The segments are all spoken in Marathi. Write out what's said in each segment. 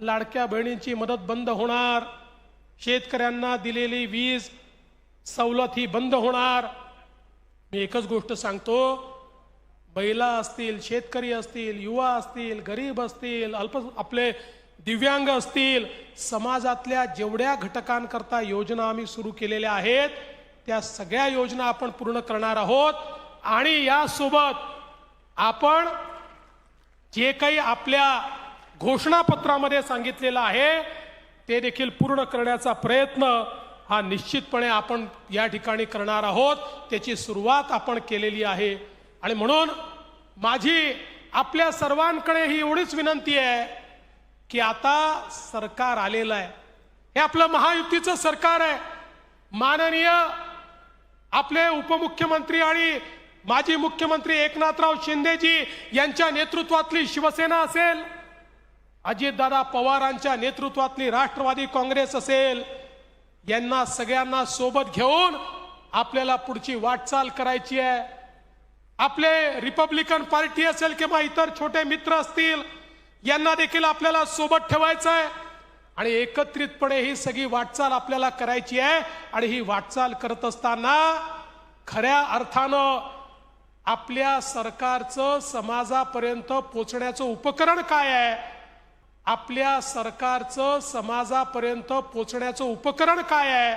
लाडक्या बहिणींची मदत बंद होणार. शेतकऱ्यांना दिलेली वीज सवलत ही बंद होणार. मी एकच गोष्ट सांगतो. बैला असतील शेतकरी असतील युवा असतील गरीब असतील अल्प आपले दिव्यांग असतील समाजातल्या जेवढ्या घटकांकरता योजना आम्ही सुरू केलेल्या आहेत त्या सगळ्या योजना आपण पूर्ण करणार आहोत. आणि यासोबत आपण जे काही आपल्या घोषणापत्रामध्ये सांगितलेलं आहे ते देखील पूर्ण करण्याचा प्रयत्न हा निश्चितपणे आपण या ठिकाणी करणार आहोत. त्याची सुरुवात आपण केलेली आहे. आणि म्हणून माझी आपल्या सर्वांकडे ही एवढीच विनंती आहे की आता सरकार आलेलं आहे. हे आपलं महायुतीचं सरकार आहे. माननीय आपले उपमुख्यमंत्री आणि माजी मुख्यमंत्री एकनाथराव शिंदेजी यांच्या नेतृत्वातली शिवसेना असेल. अजितदादा पवारांच्या नेतृत्वातली राष्ट्रवादी काँग्रेस असेल यांना सगळ्यांना सोबत घेऊन आपल्याला पुढची वाटचाल करायची आहे. आपले रिपब्लिकन पार्टी असेल किंवा इतर छोटे मित्र असतील यांना देखील आपल्याला सोबत ठेवायचं आहे. आणि एकत्रितपणे ही सगळी वाटचाल आपल्याला करायची आहे. आणि ही वाटचाल करत असताना खऱ्या अर्थानं आपल्या सरकारचं समाजापर्यंत पोचण्याचं उपकरण काय आहे? आपल्या सरकारचं समाजापर्यंत पोचण्याचं उपकरण काय आहे?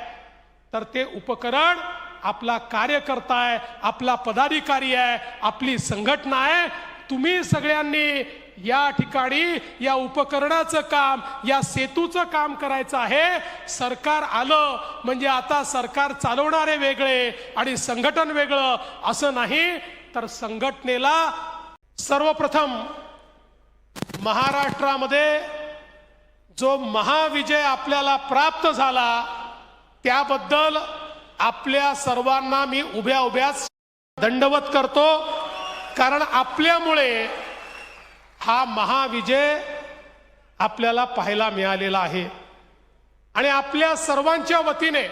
तर ते उपकरण आपला कार्यकर्ता आहे आपला पदाधिकारी आहे आपली संघटना आहे. तुम्ही सगळ्यांनी या ठिकाणी या उपकरणाचं काम या सेतूचं काम करायचं आहे. सरकार आलं म्हणजे आता सरकार चालवणारे वेगळे आणि संघटन वेगळं असं नाही. तर संघटनेला सर्वप्रथम महाराष्ट्रामध्ये जो महाविजय आपल्याला प्राप्त झाला त्याबद्दल आपल्या सर्वांना मी उभ्या उभ्याच दंडवत करतो. कारण आपल्यामुळे हा महाविजय आपल्याला पाहायला मिळालेला आहे. आणि आपल्या सर्वांच्या वतीने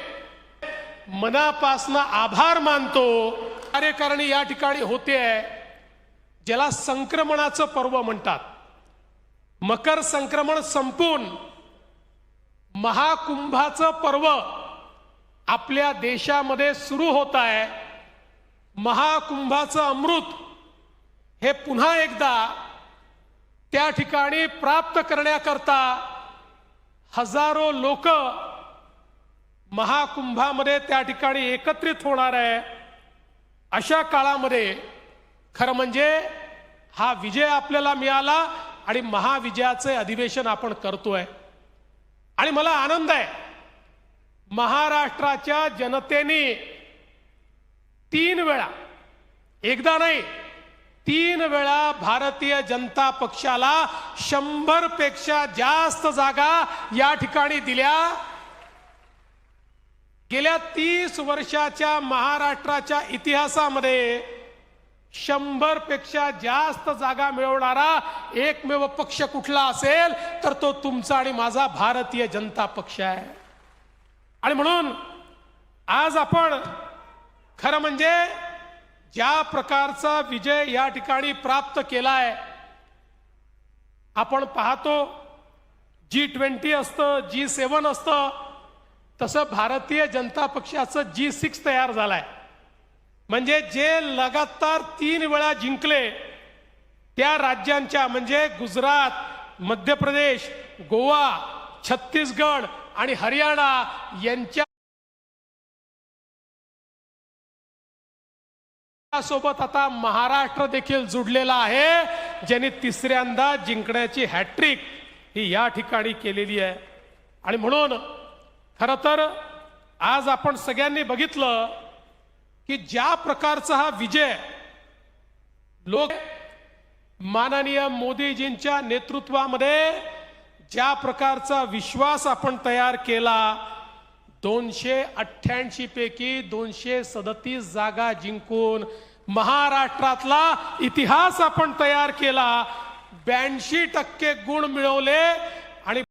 मनापासनं आभार मानतो. कार्यकारणी या ठिकाणी होते आहे ज्याला संक्रमणाचं पर्व म्हणतात. मकर संक्रमण संपून महाकुंभाचं पर्व आपल्या देशामध्ये सुरू होत आहे. महाकुंभाचं अमृत हे पुन्हा एकदा त्या ठिकाणी प्राप्त करण्याकरता हजारो लोक महाकुंभामध्ये त्या ठिकाणी एकत्रित होणार आहे. अशा काळामध्ये खरं म्हणजे हा विजय आपल्याला मिळाला. आणि महाविजयाचे अधिवेशन आपण करतोय. आणि मला आनंद आहे. महाराष्ट्राच्या जनतेने तीन वेळा एकदा नाही तीन वेळा भारतीय जनता पक्षाला शंभरपेक्षा जास्त जागा या ठिकाणी दिल्या. गेल्या तीस वर्षाच्या महाराष्ट्राच्या इतिहासामध्ये शंभरपेक्षा जास्त जागा मिळवणारा एकमेव पक्ष कुठला असेल तर तो तुमचा आणि माझा भारतीय जनता पक्ष आहे. आणि म्हणून आज आपण खरं म्हणजे ज्या प्रकारचा विजय या ठिकाणी प्राप्त केलाय आपण पाहतो जी ट्वेंटी असतं जी सेवन असतं तसं भारतीय जनता पक्षाचं जी सिक्स तयार झालाय. म्हणजे जे लगातार तीन वेळा जिंकले त्या राज्यांच्या म्हणजे गुजरात मध्य प्रदेश गोवा छत्तीसगड आणि हरियाणा यांच्या सोबत आता महाराष्ट्र देखील जुडलेला आहे ज्यांनी तिसऱ्यांदा जिंकण्याची हॅट्रिक ही या ठिकाणी केलेली आहे. आणि म्हणून खर तर आज आपण सगळ्यांनी बघितलं की ज्या प्रकारचा हा विजय लोक माननीय मोदीजींच्या नेतृत्वामध्ये ज्या प्रकारचा विश्वास आपण तयार केला दोनशे अठ्ठ्याऐंशी पैकी दोनशे सदतीस जागा जिंकून महाराष्ट्रातला इतिहास आपण तयार केला. ब्याऐंशी टक्के गुण मिळवले आणि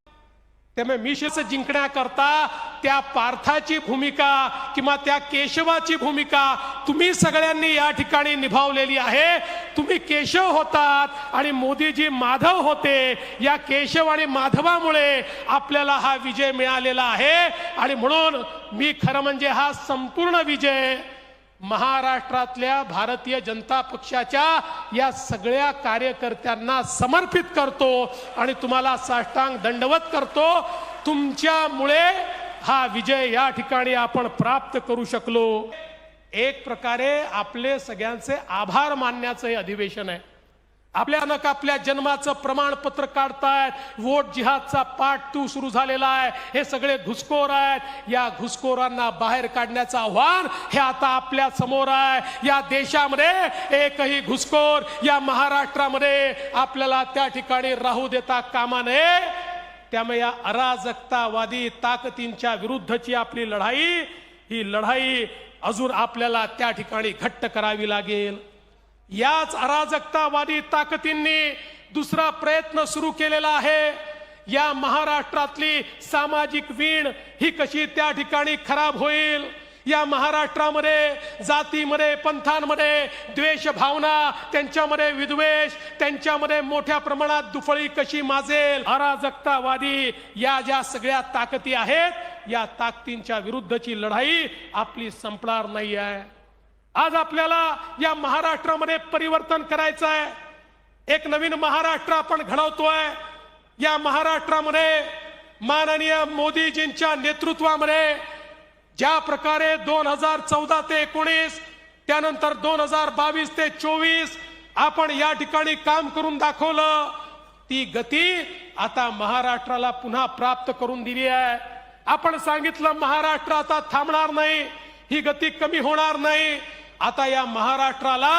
त्यामुळे मिशेस जिंकण्याकरता त्या पार्थाची भूमिका किंवा त्या केशवाची भूमिका तुम्ही सगळ्यांनी या ठिकाणी निभावलेली आहे. तुम्ही केशव होतात आणि मोदीजी माधव होते. या केशव आणि माधवामुळे आपल्याला हा विजय मिळालेला आहे. आणि म्हणून मी खरं म्हणजे हा संपूर्ण विजय महाराष्ट्रातल्या भारतीय जनता पक्षाच्या या सगळ्या कार्यकर्त्यांना समर्पित करतो आणि तुम्हाला साष्टांग दंडवत करतो. तुमच्यामुळे हा विजय या ठिकाणी आपण प्राप्त करू शकलो. एक प्रकारे आपले सगळ्यांचे आभार मानण्याचं हे अधिवेशन आहे. आपल्या नक आपल्या जन्माचं प्रमाणपत्र काढतायत? वोट जिहादचा पाठ तू सुरू झालेला आहे. हे सगळे घुसखोर आहेत. या घुसखोरांना बाहेर काढण्याचं आव्हान हे आता आपल्यासमोर आहे. या देशामध्ये एकही घुसखोर या महाराष्ट्रामध्ये आपल्याला त्या ठिकाणी राहू देता कामा नये. त्यामुळे या अराजकतावादी ताकदींच्या विरुद्धची आपली लढाई ही लढाई अजून आपल्याला त्या ठिकाणी घट्ट करावी लागेल. याच अराजकतावादी ताकदींनी दुसरा प्रयत्न सुरू केलेला आहे. या महाराष्ट्रातली सामाजिक वीण ही कशी त्या ठिकाणी खराब होईल? या महाराष्ट्रामध्ये जातीमध्ये पंथांमध्ये द्वेष भावना त्यांच्यामध्ये विद्वेष त्यांच्यामध्ये मोठ्या प्रमाणात दुफळी कशी माजेल अराजकतावादी या ज्या सगळ्या ताकदी आहेत या ताकदींच्या विरुद्धची लढाई आपली संपणार नाही आहे. आज आपल्याला या महाराष्ट्रामध्ये परिवर्तन करायचं आहे. एक नवीन महाराष्ट्र आपण घडवतोय. या महाराष्ट्रामध्ये माननीय मोदीजींच्या नेतृत्वामध्ये ज्या प्रकारे दोन हजार चौदा ते एकोणीस त्यानंतर दोन हजार बावीस ते चोवीस आपण या ठिकाणी काम करून दाखवलं ती गती आता महाराष्ट्राला पुन्हा प्राप्त करून दिली आहे. आपण सांगितलं महाराष्ट्र आता थांबणार नाही ही गती कमी होणार नाही. आता या महाराष्ट्राला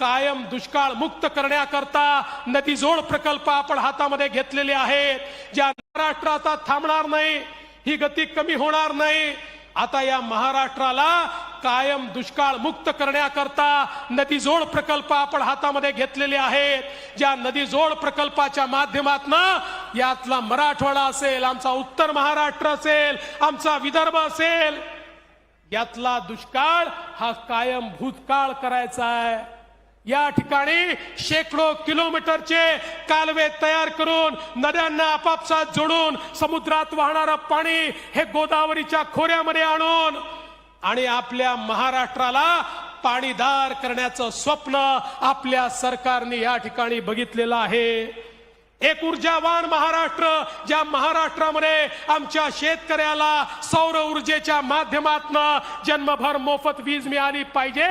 कायम दुष्काळ मुक्त करण्याकरता नदीजोड प्रकल्प आपण हातामध्ये घेतलेले आहेत. ज्या महाराष्ट्र आता थांबणार नाही ही गती कमी होणार नाही. आता या महाराष्ट्राला कायम दुष्काळ मुक्त करण्याकरता नदीजोड प्रकल्प आपण हातामध्ये घेतलेले आहेत. ज्या नदीजोड प्रकल्पाच्या माध्यमातून यातला मराठवाडा असेल आमचा उत्तर महाराष्ट्र असेल आमचा विदर्भ असेल यातला दुष्काळ हा कायम भूतकाळ करायचा आहे. या ठिकाणी शेकडो किलोमीटरचे कालवे तयार करून नद्यांना आपापसात जोडून समुद्रात वाहणारं पाणी हे गोदावरीच्या खोऱ्यामध्ये आणून आणि आपल्या महाराष्ट्राला पाणीदार करण्याचं स्वप्न आपल्या सरकारने या ठिकाणी बघितलेलं आहे. एक ऊर्जावान महाराष्ट्र ज्या महाराष्ट्रामध्ये आमच्या शेतकऱ्याला सौर ऊर्जेच्या माध्यमातून जन्मभर मोफत वीज मिळाली पाहिजे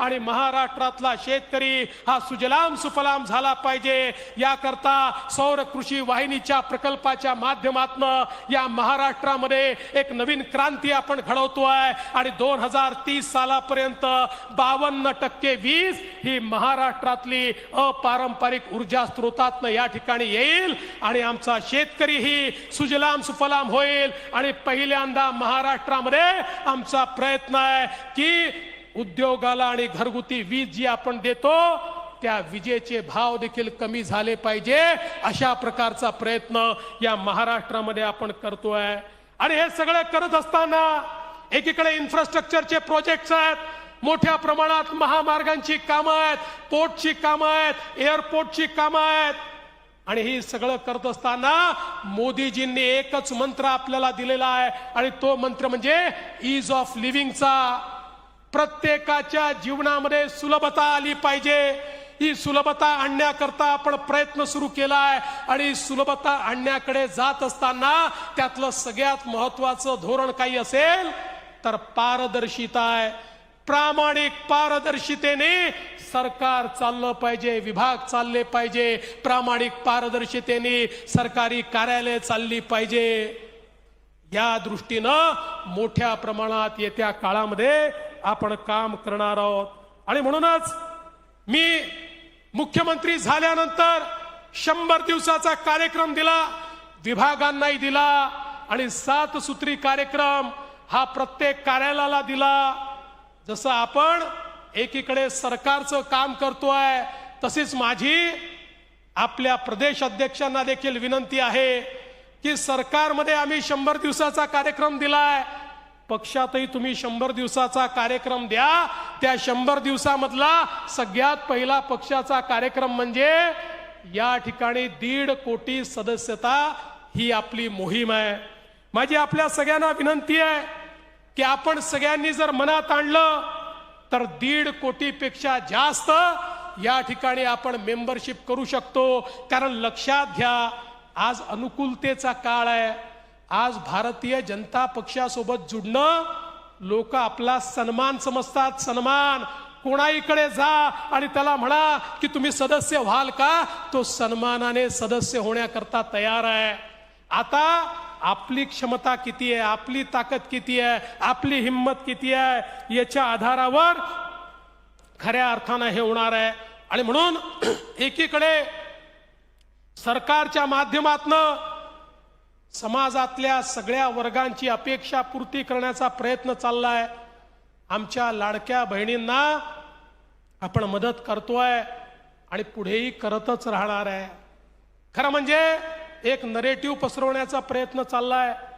आणि महाराष्ट्रातला शेतकरी हा सुजलाम सुफलाम झाला पाहिजे. याकरता सौर कृषी वाहिनीच्या प्रकल्पाच्या माध्यमातून या महाराष्ट्रामध्ये एक नवीन क्रांती आपण घडवतोय आणि दोन हजार तीस सालापर्यंत बावन्न टक्के वीज ही महाराष्ट्रातली अपारंपरिक ऊर्जा स्रोतातनं या ठिकाणी येईल आणि आमचा शेतकरीही सुजलाम सुफलाम होईल. आणि पहिल्यांदा महाराष्ट्रामध्ये आमचा प्रयत्न आहे की उद्योगाला आणि घरगुती वीज जी आपण देतो त्या विजेचे भाव देखील कमी झाले पाहिजे. अशा प्रकारचा प्रयत्न या महाराष्ट्रामध्ये आपण करतोय. आणि हे सगळं करत असताना एकीकडे इन्फ्रास्ट्रक्चरचे प्रोजेक्ट्स आहेत. मोठ्या प्रमाणात महामार्गांची कामं आहेत पोर्टची कामं आहेत एअरपोर्टची कामं आहेत. आणि हे सगळं करत असताना मोदीजींनी एकच मंत्र आपल्याला दिलेला आहे. आणि तो मंत्र म्हणजे इज ऑफ लिव्हिंगचा प्रत्येकाच्या जीवनामध्ये सुलभता आली पाहिजे. ही सुलभता आणण्याकरता आपण प्रयत्न सुरू केला आहे. आणि सुलभता आणण्याकडे जात असताना त्यातलं सगळ्यात महत्वाचं धोरण काही असेल तर पारदर्शिता आहे. प्रामाणिक पारदर्शितेने सरकार चाललं पाहिजे विभाग चालले पाहिजे प्रामाणिक पारदर्शितेने सरकारी कार्यालय चालली पाहिजे. या दृष्टीनं मोठ्या प्रमाणात येत्या काळामध्ये आपण काम करणार आहोत. आणि म्हणूनच मी मुख्यमंत्री झाल्यानंतर शंभर दिवसाचा कार्यक्रम दिला विभागांनाही दिला आणि सात सूत्री कार्यक्रम हा प्रत्येक कार्यालयाला दिला. जसं आपण एकीकडे सरकारचं काम करतोय तशीच माझी आपल्या प्रदेश अध्यक्षांना देखील विनंती आहे की सरकारमध्ये आम्ही शंभर दिवसाचा कार्यक्रम दिलाय. पक्षातही तुम्ही शंभर दिवसाचा कार्यक्रम द्या. त्या शंभर दिवसामधला सगळ्यात पहिला पक्षाचा कार्यक्रम म्हणजे या ठिकाणी दीड कोटी सदस्यता ही आपली मोहीम आहे. माझी आपल्या सगळ्यांना विनंती आहे की आपण सगळ्यांनी जर मनात आणलं तर दीड कोटीपेक्षा जास्त या ठिकाणी आपण मेंबरशिप करू शकतो. कारण लक्षात घ्या आज अनुकूलतेचा काळ आहे. आज भारतीय जनता पक्षासोबत जुडणं लोक आपला सन्मान समजतात. सन्मान कोणाहीकडे जा आणि त्याला म्हणा की तुम्ही सदस्य व्हाल का? तो सन्मानाने सदस्य होण्याकरता तयार आहे. आता आपली क्षमता किती आहे? आपली ताकद किती आहे? आपली हिंमत किती आहे? याच्या आधारावर खऱ्या अर्थानं हे होणार आहे. आणि म्हणून एकीकडे सरकारच्या माध्यमातनं समाजातल्या सगळ्या वर्गांची अपेक्षा पूर्ती करण्याचा प्रयत्न चाललाय. आमच्या लाडक्या बहिणींना आपण मदत करतोय आणि पुढेही करतच राहणार आहे. खरं म्हणजे एक नरेटिव्ह पसरवण्याचा प्रयत्न चालला आहे